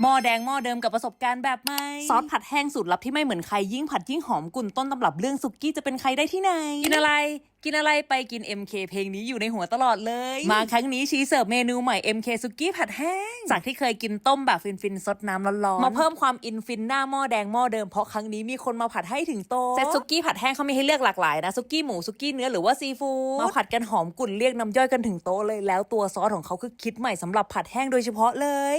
หม้อแดงหม้อเดิมกับประสบการณ์แบบใหม่ซอสผัดแห้งสูตรลับที่ไม่เหมือนใครยิ่งผัดยิ่งหอมกุ่นต้นตำรับเรื่องสุกี้จะเป็นใครได้ที่ไหน กินอะไร กินอะไรไปกิน MK เพลงนี้อยู่ในหัวตลอดเลย มาครั้งนี้ชีเสิร์ฟเมนูใหม่ MK สุกี้ผัดแห้ง จากที่เคยกินต้มแบบฟินๆซดน้ำร้อนๆมาเพิ่มความอินฟินหน้าหม้อแดงหม้อเดิมเพราะครั้งนี้มีคนมาผัดให้ถึงโต๊ะเซตสุกี้ผัดแห้งเขามีให้เลือกหลากหลายนะสุกี้หมูสุกี้เนื้อหรือว่าซีฟู้ดมาผัดกันหอมกุ่นเรียกน้ำย่อยกันถึงโต๊ะเลยแล้วตัวซอสของเขาคือคิดใหม่สำหรับผัดแห้งโดยเฉพาะเลย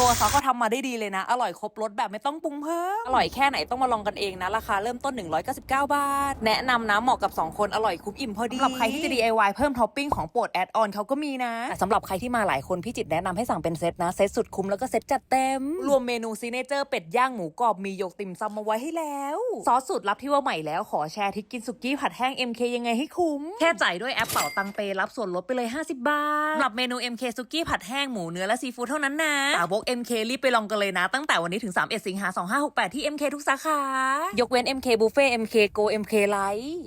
ตัวซอสเขาทำมาได้ดีเลยนะ อร่อยครบรสแบบไม่ต้องปรุงเพิ่ม อร่อยแค่ไหนต้องมาลองกันเองนะ ราคาเริ่มต้น 199 บาท แนะนำนะเหมาะกับ 2 คน อร่อยคุ้มอิ่มพอดีสำหรับใครที่จะ DIY เพิ่มท็อปปิ้งของโปรดแอดออนเขาก็มีนะแต่สำหรับใครที่มาหลายคนพี่จิตรแนะนำให้สั่งเป็นเซตนะ เซตสุดคุ้มแล้วก็เซตจัดเต็ม รวมเมนูซีเนเจอร์เป็ดย่างหมูกรอบมีหยกติ่มซำมาไว้ให้แล้วซอสสูตรลับที่ว่าใหม่แล้วขอแชร์ทริกกินสุกี้ผัดแห้ง MK ยังไงให้คุ้มแค่จ่ายด้วยแอปเป่าตังเปรับส่วนลดไปเลย 50 บาทสำหรับเมนู MK สุกี้ผัดแห้งหมูเนื้อและซีฟู้ดเท่านั้นนะสาวก MK รีบไปลองกันเลยนะ ตั้งแต่วันนี้ถึง 31 สิงหา 2568 ที่ MK ทุกสาขายกเว้น MK Buffet MK Go MK Light